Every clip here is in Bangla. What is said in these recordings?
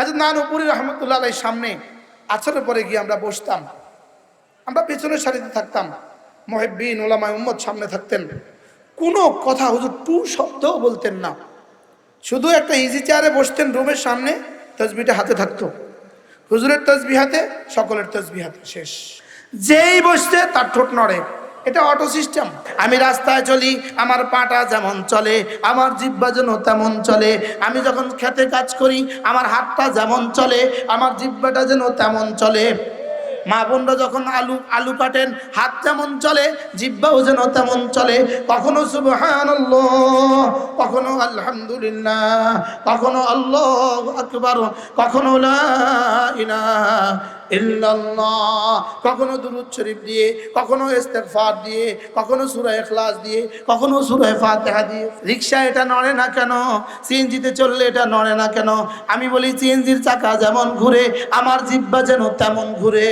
হাজর নানুপুরি রহমতুল্লাহ সামনে আছরের পরে গিয়ে আমরা বসতাম। আমরা পেছনের সারিতে থাকতাম। মহেব্বিন ওলামায় উম্মদ সামনে থাকতেন। কোনো কথা হুজুর টু শব্দও বলতেন না। শুধু একটা ইজি চেয়ারে বসতেন রুমের সামনে তসবিটা হাতে থাকতো। হুজুরের তসবি হাতে, সকলের তসবি হাতে। শেষ। যেই বসছে তার ঠোঁট নড়ে। এটা অটো সিস্টেম আমি রাস্তায় চলি, আমার পাটা যেমন চলে, আমার জিব্বা যেন তেমন চলে। আমি যখন খেতে কাজ করি, আমার হাতটা যেমন চলে, আমার জিব্বাটা যেন তেমন চলে। মা বোনরা যখন আলু আলু কাটেন, হাত যেমন চলে, জিব্বাও যেন তেমন চলে। কখনো সুবহানাল্লাহ, কখনো আলহামদুলিল্লাহ, কখনো আল্লাহ আকবার, কখনো ইল্লাল্লাহ। কখনো দুরুদ শরীফ দিয়ে, কখনো ইস্তেগফার দিয়ে, কখনো সূরা ইখলাস দিয়ে, কখনো সূরা ফাতিহা দিয়ে। রিকশা এটা নড়ে না কেন? সিএনজিতে চললে এটা নড়ে না কেন? আমি বলি, সিএনজির চাকা যেমন ঘুরে, আমার জিব্বা যেন তেমন ঘুরে।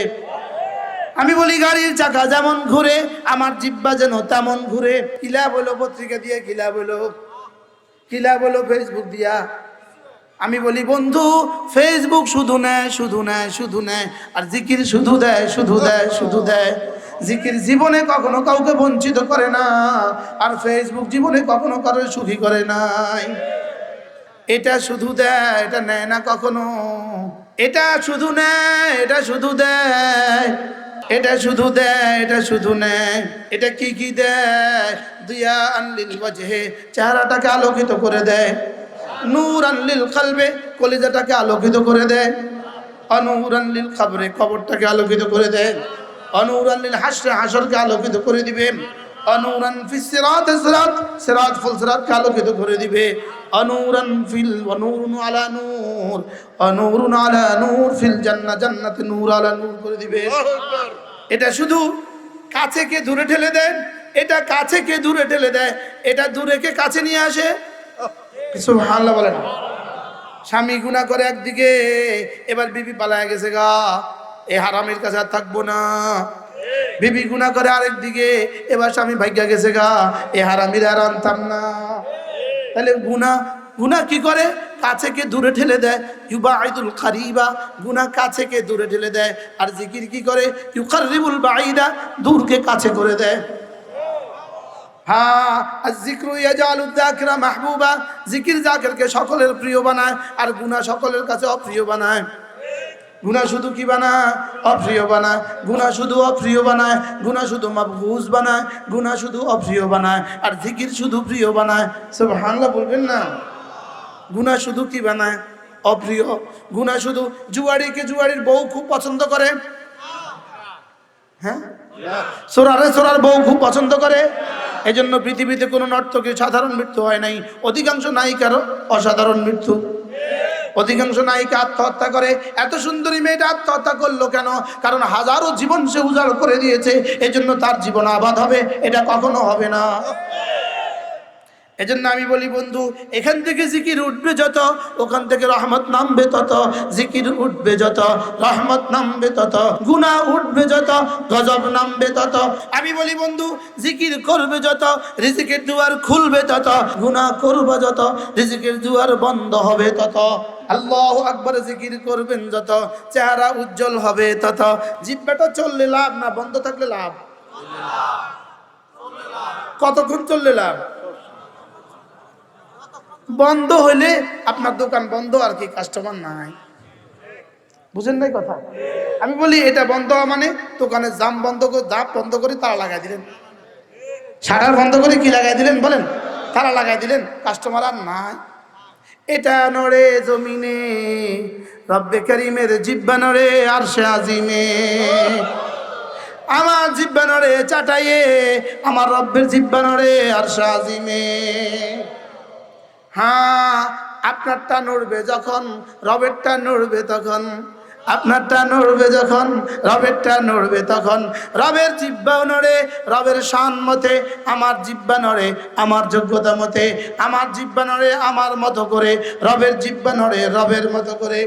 আমি বলি, গাড়ির চাকা যেমন ঘুরে, আমার জিব্বা যেন তেমন ঘুরে। কিলা বলো পত্রিকা দিয়ে কিলা বলো কিলা বলো ফেসবুক দিয়া। আমি বলি, বন্ধু ফেসবুক শুধু নেয় শুধু নেয় শুধু নেয় আর জিকির শুধু দেয় শুধু দেয় শুধু দেয় জিকির জীবনে কখনো কাউকে বঞ্চিত করে না, আর ফেসবুক জীবনে কখনো কারও সুখী করে নাই। এটা শুধু দেয় এটা নেয় না কখনো। এটা শুধু নেয় এটা শুধু দেয় এটা শুধু দেয় এটা শুধু নেয় এটা কি কি দেয় দুয়া আনলিল চেহারাটাকে আলোকিত করে দেয় নূর আনলিল কালবে কলিজাটাকে আলোকিত করে দেয় অনূর আনলিল খাবরে কবরটাকে আলোকিত করে দেয় অনূর আনলিল হাসরে হাসরকে আলোকিত করে দিবে। অনুরান ফিস সিরাত সিরাত সিরাত ফুল সিরাতকে আলোকিত করে দিবে। অনুরান ফিল অনুরুন আলা নূর অনুরুন আলা নূর ফিল জান্নাতে নূর আলা নূর করে দিবে। এটা শুধু কাছে কে দূরে ঠেলে দেয়? এটা কাছে কে দূরে ঠেলে দেয়? এটা দূরে কে কাছে নিয়ে আসে? সুবহানাল্লাহ বলেন। স্বামী গুণা করে একদিকে, এবার বিবি পালায় গেছে গা। এ হারামের কাছে আর থাকব না। বিবি গুণা করে আরেক দিকে, এবার স্বামী ভাগ্যা গেছে গা। এ হারামির আর আনতাম না। তাহলে গুণা গুণা কি করে? কাছে কে দূরে ঠেলে দেয়? ইউবা আইদুল খারিবা। গুণা কাছে কে দূরে ঠেলে দেয়? আর জিকির কি করে? ইউকারিবুল বাইদা দূরকে কাছে করে দেয়। হ্যাঁ জিক্রু ইয়াজালুদ্দাকিরা মাহবুবা জিকির জাকিরকে সকলের প্রিয় বানায়, আর গুনাহ সকলের কাছে অপ্রিয় বানায়। গুনাহ শুধু কি বানায়? অপ্রিয় বানায়। গুনাহ শুধু অপ্রিয় বানায়। গুনাহ শুধু মাবগুজ বানায়। গুনাহ শুধু অপ্রিয় বানায়। আর জিকির শুধু প্রিয় বানায়। সুবহানাল্লাহ বলবেন না? গুনাহ শুধু কি বানায়? অপ্রিয়। গুনাহ শুধু জুয়ারিকে জুয়ারির বউ খুব পছন্দ করে। হ্যাঁ? সোরারে সোরার বউ খুব পছন্দ করে। এই জন্য পৃথিবীতে কোনো নর্তকের সাধারণ মৃত্যু হয় নাই। অধিকাংশ নায়িকারও অসাধারণ মৃত্যু। অধিকাংশ নায়িকা আত্মহত্যা করে। এত সুন্দরী মেয়েটা আত্মহত্যা করল কেন? কারণ হাজারো জীবন সে উজাড় করে দিয়েছে। এজন্য তার জীবন আবাদ হবে। এটা কখনো হবে না। এজন্য আমি বলি, বন্ধু, এখান থেকে জিকির উঠবে যত, ওখান থেকে রহমত নামবে তত, জিকির উঠবে যত, রহমত নামবে তত, গুনাহ উঠবে যত, গজব নামবে তত। আমি বলি, বন্ধু, জিকির করবে যত, রিজিকের দুয়ার খুলবে তত, গুনাহ করবে যত, রিজিকের দুয়ার বন্ধ হবে তত। আল্লাহ আকবর জিকির করবেন যত, চেহারা উজ্জ্বল হবে তত। জিব্বাটা চললে লাভ না, বন্ধ থাকলে লাভ? কতক্ষণ চললে লাভ? বন্ধ হইলে আপনার দোকান বন্ধ আর কি কাস্টমার নাই। বুঝেন নাই কথা? আমি বলি, এটা বন্ধ হওয়া মানে দোকানের জাম বন্ধ করে দাপ বন্ধ করে তারা লাগাই দিলেন। শাটার বন্ধ করে কি লাগাই দিলেন বলেন? তারা লাগাই দিলেন কাস্টমার আর নাই। এটা নড়ে জমিনে, রব্বে করিমের জিব্বা নড়ে আর সে আজিমে। আমার জিব্বা নড়ে চাটাইয়ে, আমার রব্বের জিব্বা নড়ে আর সে আজিমে। হ্যাঁ আপনারটা নড়বে যখন, রবেরটা নড়বে তখন। আপনারটা নড়বে যখন, রবেরটা নড়বে তখন। রবের জিব্বাও নড়ে, রবের শান মতে, আমার জিব্বা নড়ে, আমার যোগ্যতা মতে। আমার জিব্বা নড়ে, আমার মতো করে। রবের জিব্বা নড়ে, রবের মতো করে।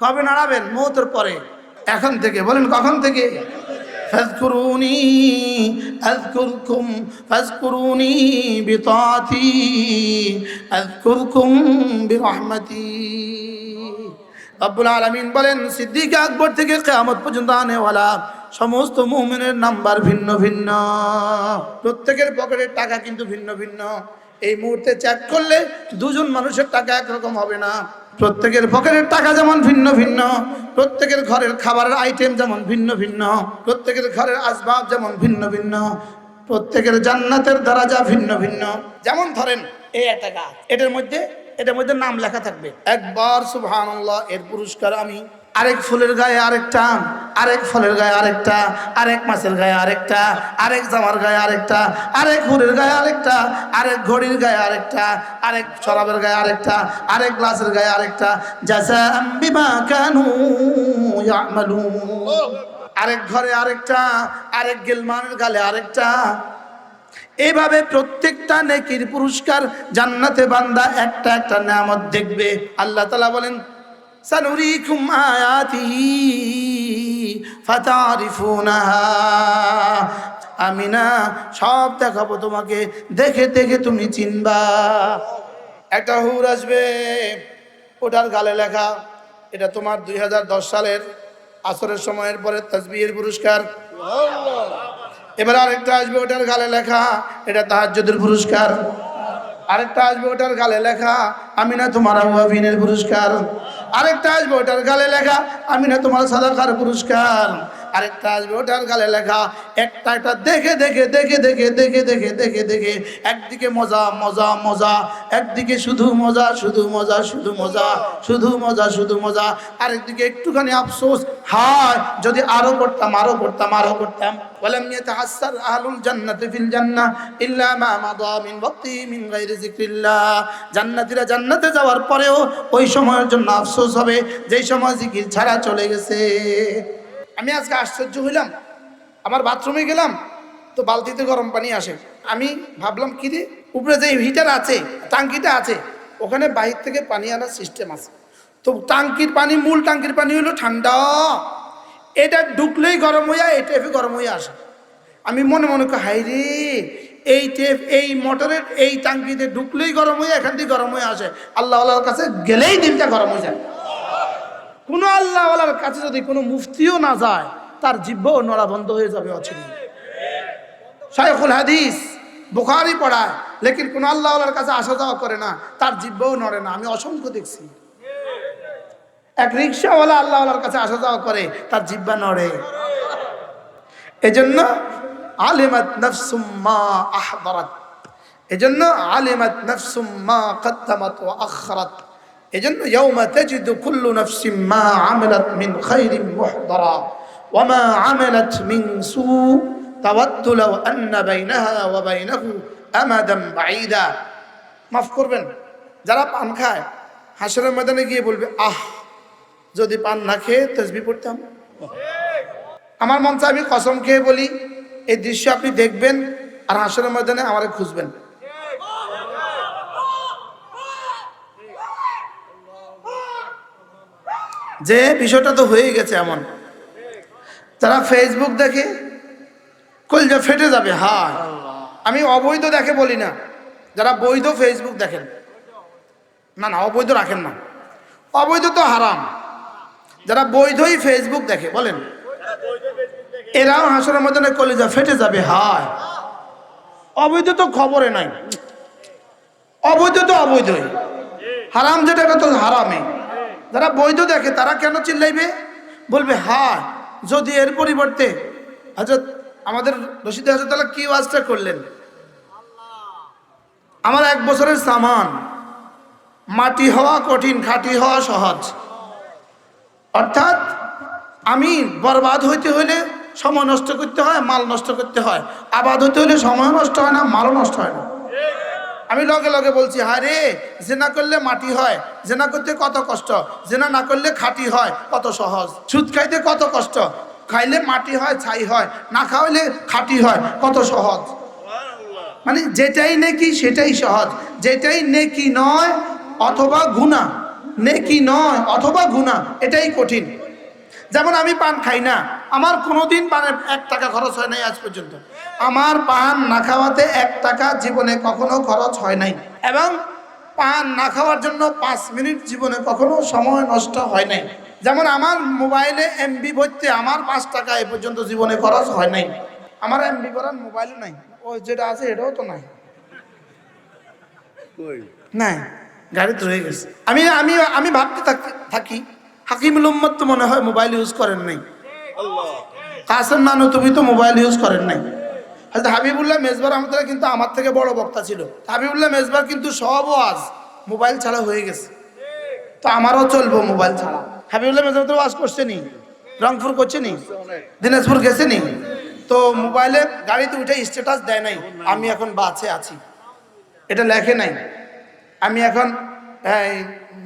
কবে নাড়াবেন? মৌতের পরে। এখন থেকে, বলেন কখন থেকে? فاذكروني أذكركم فاذكروني بطاعتي أذكركم برحمتي আব্বুল আলমিন বলেন সিদ্দিক আকবর থেকে কেয়ামত পর্যন্ত আনেওয়ালা সমস্ত মুমিনের নাম্বার ভিন্ন ভিন্ন প্রত্যেকের পকেটের টাকা কিন্তু ভিন্ন ভিন্ন এই মুহূর্তে চেক করলে দুজন মানুষের টাকা একরকম হবে না প্রত্যেকের পকেটের টাকা যেমন ভিন্ন ভিন্ন, প্রত্যেকের ঘরের খাবারের আইটেম যেমন ভিন্ন ভিন্ন, প্রত্যেকের ঘরের আসবাব যেমন ভিন্ন ভিন্ন, প্রত্যেকের জান্নাতের দরাজা ভিন্ন ভিন্ন। যেমন ধরেন, এই একটা গাছ, এটার মধ্যে এটার মধ্যে নাম লেখা থাকবে, একবার সুবহানাল্লাহ এর পুরস্কার আমি আরেক ফুলের গায়ে আরেকটা, আরেক ফলের গায়ে আরেকটা, আরেক মাছের গায়ে আরেকটা, আরেক জামার গায়ে আরেকটা, আরেক ফুলের গায়ে আরেকটা, আরেক ঘড়ির গায়ে আরেকটা, আরেক শরাবের গায়ে আরেকটা, আরেক গ্লাসের গায়ে আরেকটা। জাযাআম বিমা আরেক ঘরে আরেকটা, আরেক গেলমানের গালে আরেকটা। এইভাবে প্রত্যেকটা নেকির পুরস্কার জান্নাতে বান্দা একটা একটা নামত দেখবে। আল্লাহ তালা বলেন সানুরিকুম আয়াতিহি ফাতারিফুনাহা। আমি না সব দেখাবো তোমাকে, দেখে দেখে তুমি চিনবা। একটা হুর আসবে, ওটার গালে লেখা, এটা তোমার দুই হাজার দশ সালের আসরের সময়ের পরে তসবিহের পুরস্কার। এবার আরেকটা আসবে, ওটার গালে লেখা, এটা তাহাজ্জুদের পুরস্কার। আরেকটা আসবে, ওটার গালে লেখা আমি না তোমার আবিনের পুরস্কার। আরেকটা আসব ওটার গালে লেখা আমি না তোমার সাদাকার পুরস্কার। আরেকটা আসবে ওটার গালে লেখা একটা একটা দেখে দেখে দেখে দেখে দেখে দেখে দেখে দেখে একদিকে মজা মজা মজা একদিকে শুধু মজা শুধু মজা শুধু মজা শুধু মজা শুধু মজা আরেকদিকে একটুখানি আফসোস হায় যদি আরো করতাম আরো করতাম আরো করতাম ولم يتحسر أهل الجنة في الجنة إلا ما مضى من وقته من غير ذكر الله জান্নাতীরা জান্নাতে যাওয়ার পরেও ওই সময়ের জন্য আফসোস হবে যেই সময় জিকির ছাড়া চলে গেছে আমি আজকে আশ্চর্য হইলাম। আমার বাথরুমে গেলাম, তো বালতিতে গরম পানি আসে। আমি ভাবলাম, কি রে? উপরে যে হিটার আছে, টাঙ্কিটা আছে, ওখানে বাহির থেকে পানি আনার সিস্টেম আছে। তো টাঙ্কির পানি, মূল টাঙ্কির পানি হলো ঠান্ডা। এটা ঢুকলেই গরম হইয়া, এই টেপে গরম হয়ে আসে। আমি মনে মনে করি হাই রে, এই টেপ এই মোটরের এই টাঙ্কিতে ঢুকলেই গরম হয়ে এখান থেকে গরম হয়ে আসে। আল্লাহ আল্লাহর কাছে গেলেই দিনটা গরম হয়ে যায়। কোনো আল্লাহ কাছে যদি কোনো মুফতিও না যায়, তার জিব্বাও নড়া বন্ধ হয়ে যাবে অচিরে শাইখুল হাদিস বুখারি পড়ায়, লেকিন কোন আল্লাহ আল্লাহর কাছে আসা যাওয়া করে না, তার জিব্বাও নড়ে না। আমি অসংখ্য দেখছি। এক রিক্সাওয়ালা আল্লাহ আল্লাহর কাছে আসা যাওয়া করে, তার জিব্বা নড়ে। এজন্য আলিমাত নফসুম্মা আহদারাত। এজন্য আলিমাত নফসুম্মা কদ্দামাত ওয়া আখরাত। এজন্য ইয়াউমা তাজিদু কুল্লু নাফসিম মা আমিলাত মিন খাইরিন মুহদারা ওয়া মা আমিলাত মিন সু তাওয়াদ্দু লাও আন্না বাইনাহা ওয়া বাইনাহু আমাদান বাঈদা। মাফ করবেন, যারা পান খায়, হাসরের ময়দানে গিয়ে বলবে, আহ, যদি পান না খেয়ে তসবি পড়তাম। আমার মন চায় আমি কসম খেয়ে বলি, এই দৃশ্য আপনি দেখবেন আর হাসরের ময়দানে আমারে খুঁজবেন। যে বিষয়টা তো হয়ে গেছে এমন। যারা ফেসবুক দেখে কলজা ফেটে যাবে, হায়। আমি অবৈধ দেখে বলি না, যারা বৈধ ফেসবুক দেখেন। না না, অবৈধ রাখেন না। অবৈধ তো হারাম। যারা বৈধই ফেসবুক দেখে, বলেন। এরাও হাসরের মধ্যে কলেজা ফেটে যাবে, হায়। অবৈধ তো খবরে নাই। অবৈধ তো অবৈধই। হারাম যেটা, এটা তো হারামে যারা বৈধ দেখে, তারা কেন চিল্লাইবে? বলবে, হায়, যদি এর পরিবর্তে হাজরত আমাদের রশিদ হাজরত কি ওয়াজটা করলেন? আমার এক বছরের সামান, মাটি হওয়া কঠিন, খাঁটি হওয়া সহজ। অর্থাৎ আমি বরবাদ হইতে হইলে সময় নষ্ট করতে হয়, মাল নষ্ট করতে হয়। আবাদ হইতে হলে সময় নষ্ট হয় না, মালও নষ্ট হয় না। আমি লগে লগে বলছি হ্যাঁ রে, জেনা করলে মাটি হয়, জেনা করতে কত কষ্ট, জেনা না করলে খাঁটি হয়, কত সহজ। সুদ খাইতে কত কষ্ট, খাইলে মাটি হয়, ছাই হয়, না খাওয়াইলে খাঁটি হয়, কত সহজ। মানে যেটাই নেকি সেটাই সহজ, যেটাই নেকি নয় অথবা গুণা, নেকি নয় অথবা গুণা, এটাই কঠিন। যেমন আমি পান খাই না আমার কোনোদিন পানের এক টাকা খরচ হয় নাই আজ পর্যন্ত। আমার পান না খাওয়াতে এক টাকা জীবনে কখনো খরচ হয় নাই। এবং পান না খাওয়ার জন্য পাঁচ মিনিট জীবনে কখনো সময় নষ্ট হয় নাই। যেমন আমার মোবাইলে এমবি ভরতে আমার পাঁচ টাকা এ পর্যন্ত জীবনে খরচ হয় নাই। আমার এমবি করার মোবাইলও নাই। ও যেটা আছে এটাও তো নাই। নাই। গাড়িতে রয়ে গেছে। আমি আমি আমি ভাবতে থাক- থাকি হাকিমুল উম্মত তো মনে হয় মোবাইল ইউজ করেন নাই। কাসেম নানু, তুমি তো মোবাইল ইউজ করেন নাই। হয়তো হাবিবুল্লাহ মেজবার রহমতুল্লাহ কিন্তু আমার থেকে বড় বক্তা ছিল। হাবিবুল্লাহ মেজবার কিন্তু সব ওয়াজ মোবাইল ছাড়া হয়ে গেছে। তো আমারও চলবো মোবাইল ছাড়া। হাবিবুল্লাহ মেজবার তো ওয়াজ করছে নি? রংপুর করছে নি? দিনাজপুর গেছে নি? তো মোবাইলে গাড়িতে উঠে স্ট্যাটাস দেয় নাই, আমি এখন বাসে আছি। এটা লেখে নাই। আমি এখন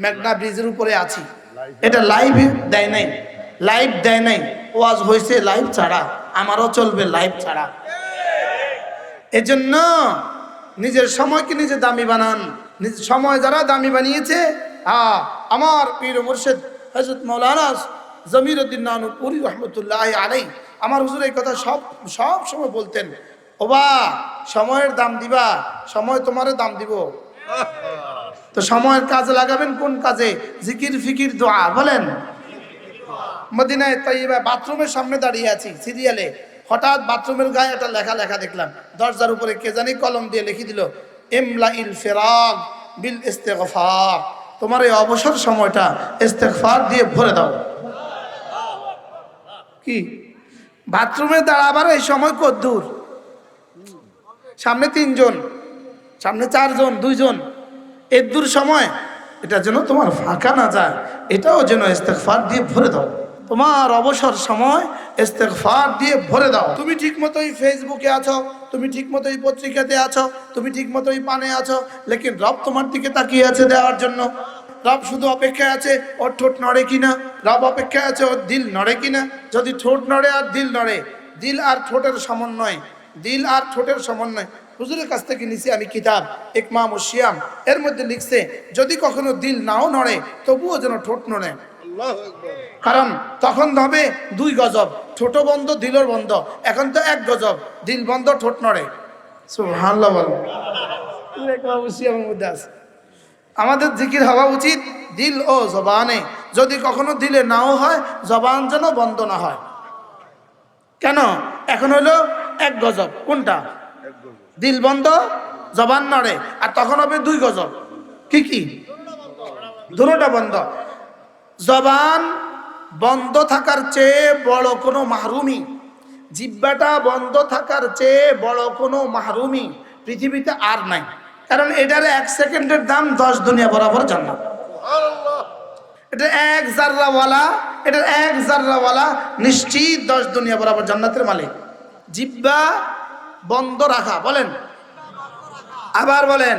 মেঘনা ব্রিজের উপরে আছি। এটা লাইভ দেয় নাই। লাইভ দেয় নাই। ওয়াজ হয়েছে লাইভ ছাড়া, আমারও চলবে লাইভ ছাড়া। এজন্য নিজের সময়কে নিজে দামি বানান। নিজ- সময় যারা দামি বানিয়েছে হ্যাঁ আমার পীর মুর্শেদ হজরত মৌলানা জমির উদ্দিন নানুপুরি রহমতুল্লাহ আলাই আমার হুজুর এই কথা সব সব সময় বলতেন, ওবা, সময়ের দাম দিবা, সময় তোমারও দাম দিব। তো সময়ের কাজে লাগাবেন কোন কাজে? জিকির ফিকির দোয়া, বলেন। মদিনায় তাইবা বাথরুমের সামনে দাঁড়িয়ে আছি সিরিয়ালে হঠাৎ বাথরুমের গায়ে একটা লেখা লেখা দেখলাম। দরজার উপরে কে জানি কলম দিয়ে লিখে দিল এমলা ইল ফেরাগ বিল ইস্তেগফার। তোমার এই অবসর সময়টা ইস্তেগফার দিয়ে ভরে দাও। কি? বাথরুমে দাঁড়াবার এই সময় কত দূর? সামনে তিনজন, সামনে চারজন, দুইজন। এর দূর সময়? এটা যেন তোমার ফাঁকা না যায়। এটাও যেন ইস্তেগফার দিয়ে ভরে দাও। তোমার অবসর সময় ইস্তেগফার দিয়ে ভরে দাও। তুমি ঠিক মতোই ফেসবুকে আছো, তুমি ঠিক মতোই পত্রিকাতে আছো, তুমি ঠিক মতোই পানে আছো, লেকিন রব তোমার দিকে তাকিয়ে আছে দেওয়ার জন্য। রব শুধু অপেক্ষায় আছে, ওর ঠোঁট নড়ে কিনা? রব অপেক্ষায় আছে, ওর দিল নড়ে কিনা? যদি ঠোঁট নড়ে আর দিল নড়ে, দিল আর ঠোঁটের সমন্বয়, দিল আর ঠোঁটের সমন্বয় হুজুরের কাছ থেকে নিছি আমি কিতাব একমাম ও শিয়াম। এর মধ্যে লিখছে যদি কখনো দিল নাও নড়ে তবুও যেন ঠোঁট নড়ে। কারণ তখন হবে দুই গজব ছোট বন্ধ দিলর বন্ধ। এখন তো এক গজব দিল বন্ধ ঠোঁট নড়ে। বলো মধ্যে আছে। আমাদের জিকির হওয়া উচিত দিল ও জবানে। যদি কখনো দিলে নাও হয় জবান যেন বন্ধ না হয়। কেন? এখন হলো এক গজব। কোনটা? দিল বন্ধ, জবান নড়ে। আর তখন হবে দুই গজব কি কি? দুটোটা বন্ধ। জবান বন্ধ থাকার চেয়ে বড় কোনো মাহরুমি জিব্বাটা বন্ধ থাকার চেয়ে বড় কোনো মাহরুমি পৃথিবীতে আর নাই। কারণ এটার এক সেকেন্ডের দাম দশ দুনিয়া বরাবর জান্নাত এটা এক জাররাওয়ালা, এটার এক জাররাওয়ালা নিশ্চিত দশ দুনিয়া বরাবর জান্নাতের মালিক। জিব্বা বন্ধ রাখা, বলেন। আবার বলেন,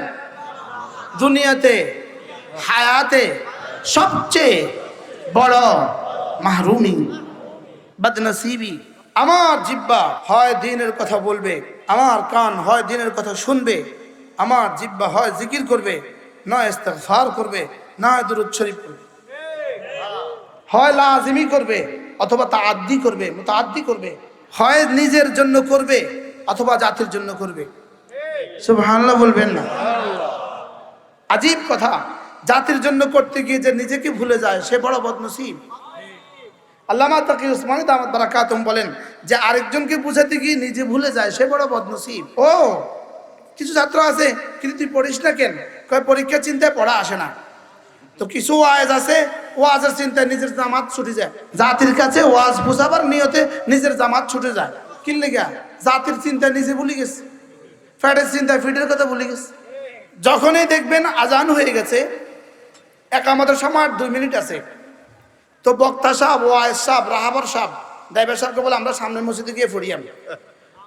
দুনিয়াতে, হায়াতে সবচেয়ে বড় মাহরুমি বদনসিবি। আমার জিব্বা হয় দিনের কথা বলবে, আমার কান হয় দিনের কথা শুনবে, আমার জিব্বা হয় জিকির করবে নয় ইস্তেগফার করবে, না দুরুদ শরীফ করবে হয় লাজিমি করবে, অথবা তা তাআদ্দি করবে তা মুতাআদ্দি করবে, হয় নিজের জন্য করবে অথবা জাতির জন্য করবে। সুবহানাল্লাহ বলবেন না। আজীব কথা, জাতির জন্য করতে গিয়ে যে নিজেকে ভুলে যায়, সে বড় বদনসিব। আল্লামা তাকি উসমানী দামাত বারাকাতুম বলেন যে আরেকজনকে বুঝাতে গিয়ে নিজে ভুলে যায়, সে বড় বদনসিব। ও, কিছু ছাত্র আছে, কিন্তু তুই পড়িস না কেন? কয় পরীক্ষার চিন্তায় পড়া আসে না। তো কিছু ওয়াজ আছে, ওয়াজের চিন্তায় নিজের জামাত ছুটে যায়। জাতির কাছে ওয়াজ বুঝাবার নিয়তে নিজের জামাত ছুটে যায়। কিনলে গা জাতির চিন্তায় নিজে ভুলে গেছে। ফ্যাটের চিন্তায় ফিটের কথা ভুলে গেছে। যখনই দেখবেন আজান হয়ে গেছে, এক আমাদের সময় দুই মিনিট আছে। তো বক্তা সাহেব ওয়াইজ সাহেব, রাহাবর সাহেব ড্রাইভার সাহেবকে বলে, আমরা সামনের মসজিদে গিয়ে পড়ি আমি।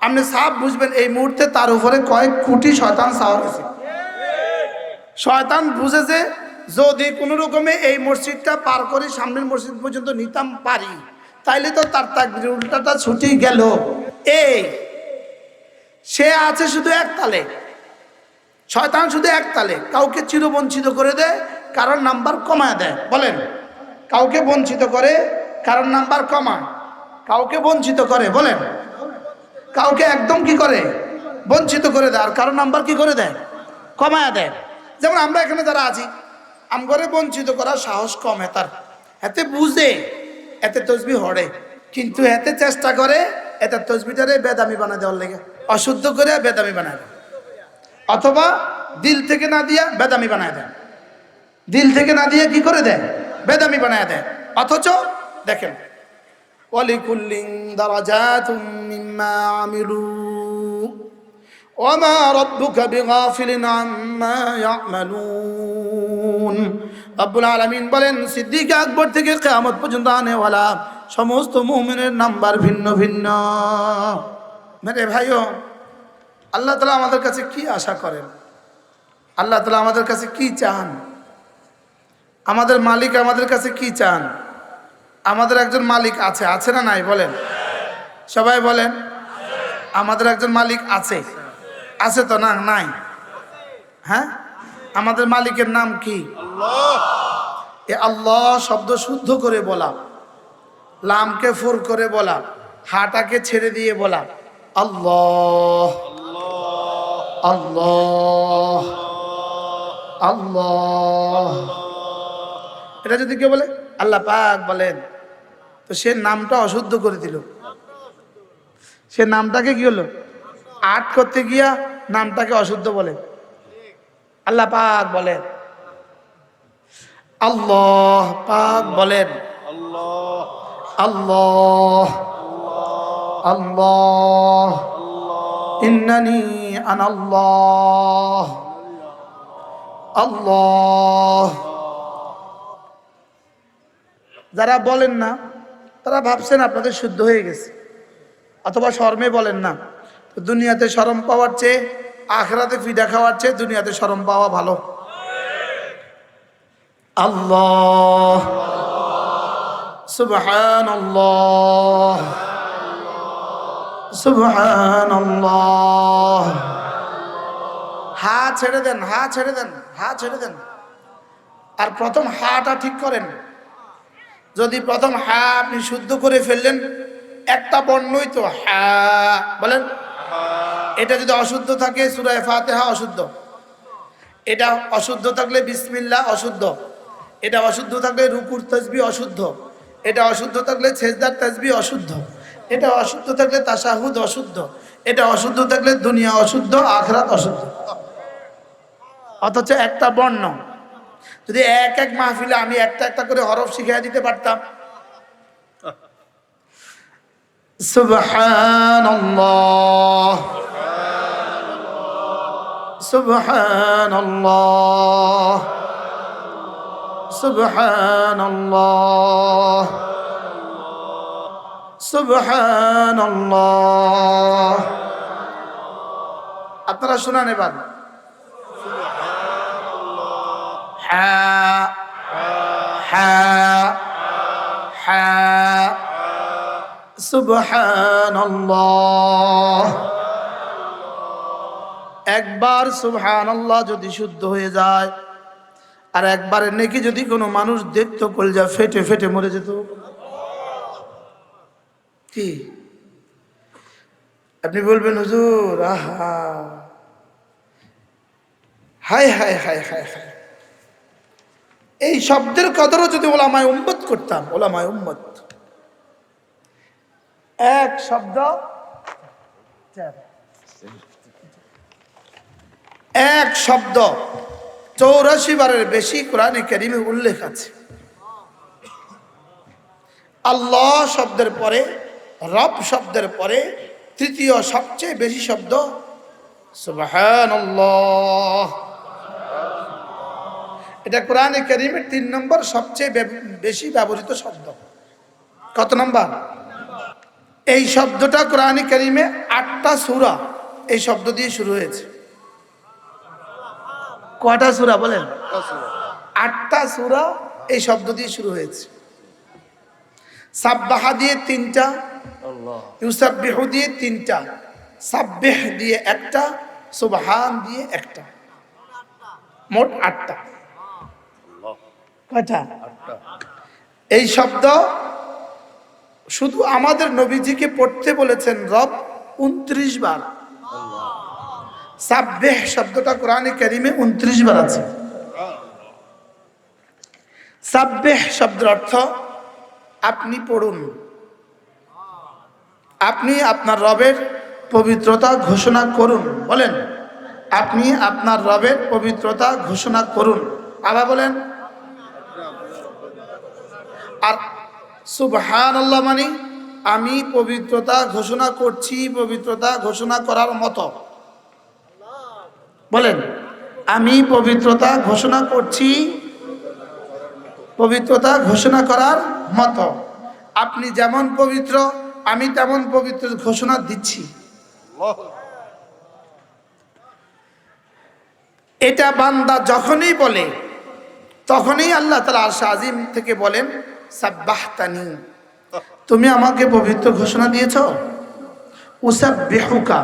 আপনি সাহেব বুঝবেন, এই মুহূর্তে তার উপরে কয়েক কোটি শয়তান সাওয়ার হয়েছে। শয়তান বুঝেছে যদি কোনো রকমে এই মসজিদটা পার করে সামনের মসজিদ পর্যন্ত নিতাম পারি, তাইলে তো তার তাকবির উল্টাটা ছুটি গেল। এই, সে আছে শুধু এক তালে। শয়তান শুধু এক তালে। কাউকে চিরবঞ্চিত করে দেয় কারণ নাম্বার কমায় দেয়। বলেন, কাউকে বঞ্চিত করে কারণ নাম্বার কমায়। কাউকে বঞ্চিত করে, বলেন। কাউকে একদম কি করে? বঞ্চিত করে দেয়। আর কারণ নাম্বার কি করে দেয়? কমায় দেয়। যেমন আমরা এখানে যারা আছি, আমগরে বঞ্চিত করার সাহস কম এতার এতে বুঝে, এতে তসবি হড়ে। কিন্তু এতে চেষ্টা করে এতে তসবিটারে বেদামি বানা দেওয়ার লেগে অশুদ্ধ করে বেদামি বানায় দেয় অথবা দিল থেকে না দিয়া বেদামি বানায় দেয় দিল থেকে না দিয়ে কি করে দেয় বেদামি বানায় দেয় অথচ দেখেন ওয়ালিকুল্লিং দারাজাতুম মিম্মা আমিলু وما ربك بغافل عما يعملون রব্বুল আলামিন বলেন সিদ্দিক আকবর থেকে কিয়ামত পর্যন্ত আনেওয়ালা সমস্ত মুমিনের নাম্বার ভিন্ন ভিন্ন। মেরে ভাইও, আল্লাহ তালা আমাদের কাছে কি আশা করেন? আল্লাহ তালা আমাদের কাছে কি চান? আমাদের মালিক আমাদের কাছে কি চান? আমাদের একজন মালিক আছে আছে না নাই বলেন? সবাই বলেন, আমাদের একজন মালিক আছে। আছে তো না, নাই? হ্যাঁ? আমাদের মালিকের নাম কি? এ আল্লাহ শব্দ শুদ্ধ করে বলা। লামকে ফোর করে বলা, হাটাকে ছেড়ে দিয়ে বলা, আল্লাহ আল্লাহ আল্লাহ। এটা যদি কেউ বলে, আল্লাহ পাক বলেন, তো সে নামটা অশুদ্ধ করে দিল। সে নামটাকে কি হলো? আট করতে গিয়া নামটাকে অশুদ্ধ বলে। আল্লাহ পাক বলেন। আল্লাহ পাক বলেন। আল্লাহ আল্লাহ, ইন্নানি আনাল্লাহ আল্লাহ আল্লাহ। যারা বলেন না, তারা ভাবছেন আপনাদের শুদ্ধ হয়ে গেছে, অথবা শর্মে বলেন না। দুনিয়াতে শরম পাওয়ার চেয়ে, আখরাতে ফিডা খাওয়ার চেয়ে দুনিয়াতে শরম পাওয়া ভালো। আল্লাহ সুবহান আল্লাহ সুবহান আল্লাহ হা ছেড়ে দেন, হা ছেড়ে দেন, হা ছেড়ে দেন। আর প্রথম হাটা ঠিক করেন। যদি প্রথম হা আপনি শুদ্ধ করে ফেললেন, একটা বর্ণই তো হা। বলেন? এটা যদি অশুদ্ধ থাকে সুরায় ফাতেহা অশুদ্ধ। এটা অশুদ্ধ থাকলে বিসমিল্লা অশুদ্ধ। এটা অশুদ্ধ থাকলে রুকুর তসবি অশুদ্ধ। এটা অশুদ্ধ থাকলে ছেজদার তাজবি অশুদ্ধ। এটা অশুদ্ধ থাকলে তাসাহুদ অশুদ্ধ। এটা অশুদ্ধ থাকলে দুনিয়া অশুদ্ধ, আখরাত অশুদ্ধ। অথচ একটা বর্ণ, যদি এক এক মাহফিলে আমি একটা একটা করে হরফ শিখিয়ে দিতে পারতাম। সুবহানাল্লাহ। সুবহানাল্লাহ। সুবহানাল্লাহ। সুবহানাল্লাহ। আপনারা শুনান এবার। হ্যাঁ হ্যাঁ হ্যাঁ সুবহানাল্লাহ। একবার সুবহানাল্লাহ যদি শুদ্ধ হয়ে যায় আর একবারে নেকি যদি কোনো মানুষ দেখতো, কলজা ফেটে ফেটে মরে যেত। কি? আপনি বলবেন, হুজুর, আহা। হায় হায় হায় হায় হায়। এই শব্দের কদরও যদি ওলামায় উম্মত করতাম, ওলামায় উম্মত। এক শব্দ এক শব্দ। চৌরাশি বারের বেশি কোরআনে কারিমে উল্লেখ আছে। আল্লাহ শব্দের পরে, রব শব্দের পরে, তৃতীয় সবচেয়ে বেশি শব্দ এটা কোরআনে কারিমের তিন নম্বর সবচেয়ে বেশি ব্যবহৃত শব্দ। কত নম্বর? এই শব্দটা কোরআনে কারিমে আটটা সুরা এই শব্দ দিয়ে শুরু হয়েছে। কয়টা সুরা বলেন? আটটা সুরা। এই শব্দ দিয়ে শুরু হয়েছে। সাব্বাহা দিয়ে তিনটা ইউসাব্বিহু দিয়ে তিনটা সাব্বেহ দিয়ে একটা সুবহান দিয়ে একটা। মোট আটটা। কয়টা? এই শব্দ শুধু আমাদের নবীজিকে পড়তে বলেছেন রব উনত্রিশ বার। সাব্বেহ শব্দটা কোরআনে কারিমে উনত্রিশ বার আছে। সাব্বেহ শব্দের অর্থ আপনি পড়ুন। আপনি আপনার রবের পবিত্রতা ঘোষণা করুন। বলেন, আপনি আপনার রবের পবিত্রতা ঘোষণা করুন। আবার বলেন, আর সুবহান আল্লাহ মানে আমি পবিত্রতা ঘোষণা করছি, পবিত্রতা ঘোষণা করার মতো। বলেন, আমি পবিত্রতা ঘোষণা করছি, পবিত্রতা ঘোষণা করার মতো। আপনি যেমন পবিত্র, আমি তেমন পবিত্র ঘোষণা দিচ্ছি। এটা বান্দা যখনই বলে, তখনই আল্লাহ তালা আরশা আজিম থেকে বলেন, সাব্বাহতানি। তুমি আমাকে পবিত্র ঘোষণা দিয়েছ? উসাব বেহুকা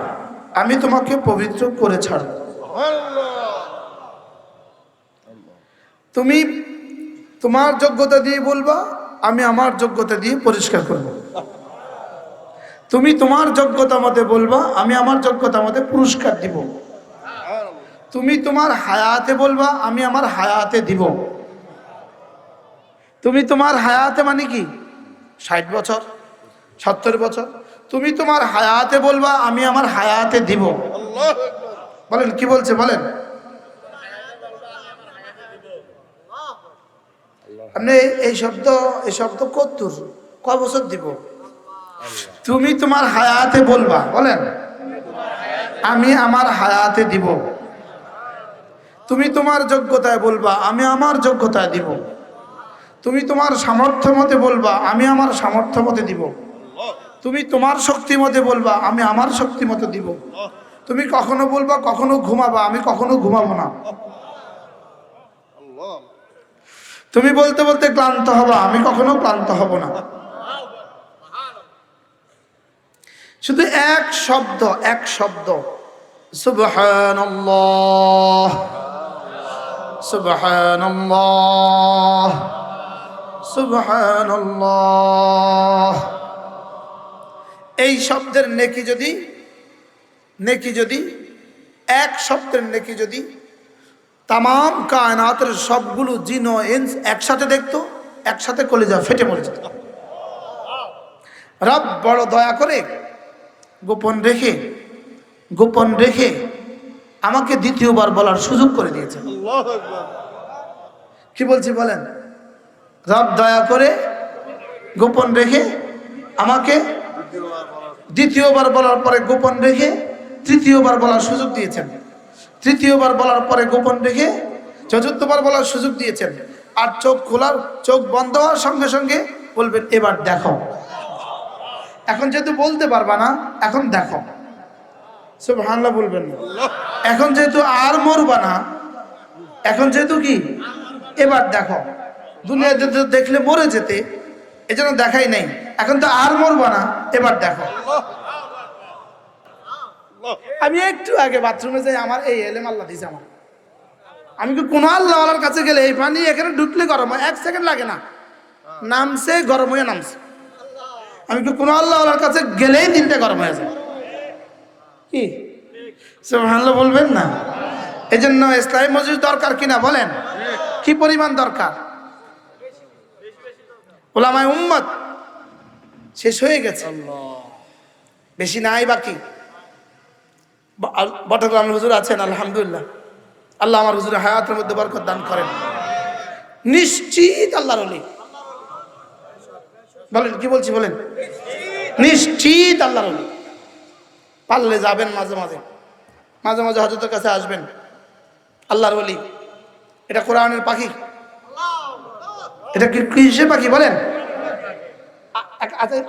আমি তোমাকে পবিত্র করে ছাড়ব। তুমি তোমার যোগ্যতা দিয়ে বলবা, আমি আমার যোগ্যতা দিয়ে পরিষ্কার করব। তুমি তোমার যোগ্যতা মতে বলবা, আমি আমার যোগ্যতা মতে পুরস্কার দিব। তুমি তোমার হায়াতে বলবা, আমি আমার হায়াতে দিব। তুমি তোমার হায়াতে মানে কি? ষাট বছর, সত্তর বছর। তুমি তোমার হায়াতে বলবা, আমি আমার হায়াতে দিব। বলেন, কি বলছে, বলেন। আপনি এই শব্দ এই শব্দ কত্তুর ক বছর দিব? তুমি তোমার হায়াতে বলবা, বলেন। আমি আমার হায়াতে দিব। তুমি তোমার যোগ্যতায় বলবা, আমি আমার যোগ্যতায় দিব। তুমি তোমার সামর্থ্য মতে বলবা, আমি আমার সামর্থ্য মতে দিব। তুমি তোমার শক্তি মতে বলবা, আমি আমার শক্তি মতে দিব। তুমি কখনো বলবা, কখনো ঘুমাবা, আমি কখনো ঘুমাবো না। তুমি বলতে বলতে ক্লান্ত হবা, আমি কখনো ক্লান্ত হব না। শুধু এক শব্দ এক শব্দ। এই শব্দের নেকি যদি নেকি যদি এক শব্দের নেকি যদি তাম কায়নাতের সবগুলো জিন ও ইন্স একসাথে দেখতো একসাথে কলেজা ফেটে মরে যেত। রব বড় দয়া করে গোপন রেখে গোপন রেখে আমাকে দ্বিতীয়বার বলার সুযোগ করে দিয়েছে কি বলছি বলেন? রব দয়া করে গোপন রেখে আমাকে দ্বিতীয়বার বলার পরে গোপন রেখে তৃতীয়বার বলার সুযোগ দিয়েছেন। তৃতীয়বার বলার পরে গোপন রেখে চতুর্থবার বলার সুযোগ দিয়েছেন। আর চোখ খোলার, চোখ বন্ধ হওয়ার সঙ্গে সঙ্গে বলবেন, এবার দেখো। এখন যেহেতু বলতে পারবা না, এখন দেখো। সব হাল্লা বলবেন না। এখন যেহেতু আর মরবা না, এখন যেহেতু কি? এবার দেখো। দুনিয়াতে তো দেখলে মরে যেতে, এজন্য দেখাই নাই। এখন তো আর মরবা না, এবার দেখো। আমি একটু আগে বাথরুমে যাই আমার এই এলেম আল্লাহ দিছে আমার। আমি কি কোনো আল্লাহওয়ালার কাছে গেলে এই পানি এখানে ঢুকলে গরম হয়? এক সেকেন্ড লাগে না। নামছে গরম হয়ে নামছে। আমি কি কোনো আল্লাহওয়ালার কাছে গেলেই দিনটা গরম হয়ে যায়? কি? ভালো বলবেন না? এই জন্য ইসলামী মসজিদ দরকার কিনা বলেন? কি পরিমাণ দরকার? ওলামায় উম্মত শেষ হয়ে গেছে। বেশি নাই বাকি। বটগ্রাম হুজুর আছেন আলহামদুলিল্লাহ আল্লাহ আমার হুজুরের হায়াতের মধ্যে বরকত দান করেন নিশ্চিত আল্লাহর অলি বলেন কি বলছি বলেন নিশ্চিত আল্লাহর অলি পারলে যাবেন মাঝে মাঝে মাঝে মাঝে হজরতের কাছে আসবেন আল্লাহর অলি এটা কোরআনের পাখি এটা কি কিসে পাখি বলেন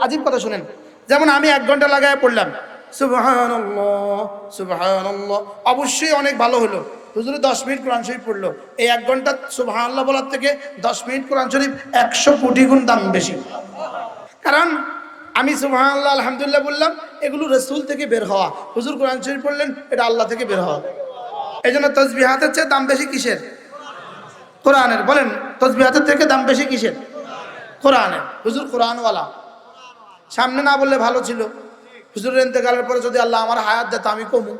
আজিব কথা শুনেন যেমন আমি এক ঘণ্টা লাগায় পড়লাম সুবহানাল্লাহ সুবহানাল্লাহ। অবশ্যই অনেক ভালো হলো। হুজুরে দশ মিনিট কোরআন শরীফ পড়ল। এই এক ঘণ্টা সুবহানাল্লাহ বলার থেকে দশ মিনিট কোরআন শরীফ একশো কোটি গুণ দাম বেশি। কারণ আমি সুবহানাল্লাহ, আলহামদুলিল্লাহ বললাম, এগুলো রসুল থেকে বের হওয়া। হুজুর কোরআন শরীফ পড়লেন, এটা আল্লাহ থেকে বের হওয়া। এই জন্য তসবিহাতের চেয়ে দাম বেশি কিসের? কোরআনের। বলেন, তসবিহাতের থেকে দাম বেশি কিসের? কোরআনের। হুজুর কোরআনওয়ালা। সামনে না বললে ভালো ছিল। হুজুরের ইন্তেকালের পরে যদি আল্লাহ আমার হায়াত দিত আমি কমু।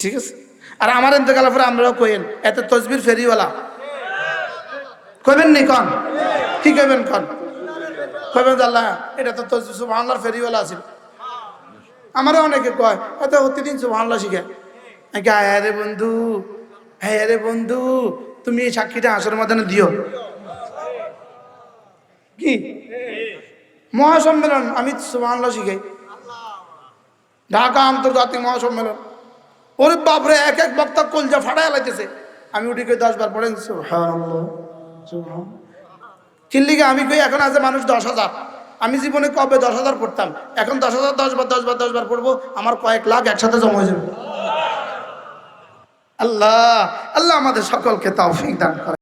ঠিক আছে? আর আমার ইন্তকালের পরে আমরাও কইেন এত তসবির ফেরিওয়ালা। কইবেন নি কন? কি কইবেন কন? কইবেন আল্লাহ, এটা তো তসবির, সুবহানাল্লাহর ফেরিওয়ালা আছে আমারও অনেকে কয় এত প্রতিদিন সুবহানাল্লাহ শিখে। হ্যাঁ রে বন্ধু হ্যাঁ রে বন্ধু, তুমি এই সাক্ষীটা আসর মাদানে দিও। কি? মহাসম্মেলন আমি সুবহানাল্লাহ শিখাই ঢাকা আন্তর্জাতিক মহাসম্মেলন। ওরে বাপরে, এক এক বক্তা কলজা ফাটায় লাইতেছে। আমি উঠি কই দশ বার পড়েন চিল্লিকে আমি কই, এখন আছে মানুষ দশ হাজার। আমি জীবনে কবে দশ হাজার পড়তাম? এখন দশ হাজার দশ বার দশ বার দশ বার পড়ব, আমার কয়েক লাখ একসাথে জমা হয়ে যাবে। আল্লাহ আল্লাহ আমাদের সকলকে তৌফিক দান করে।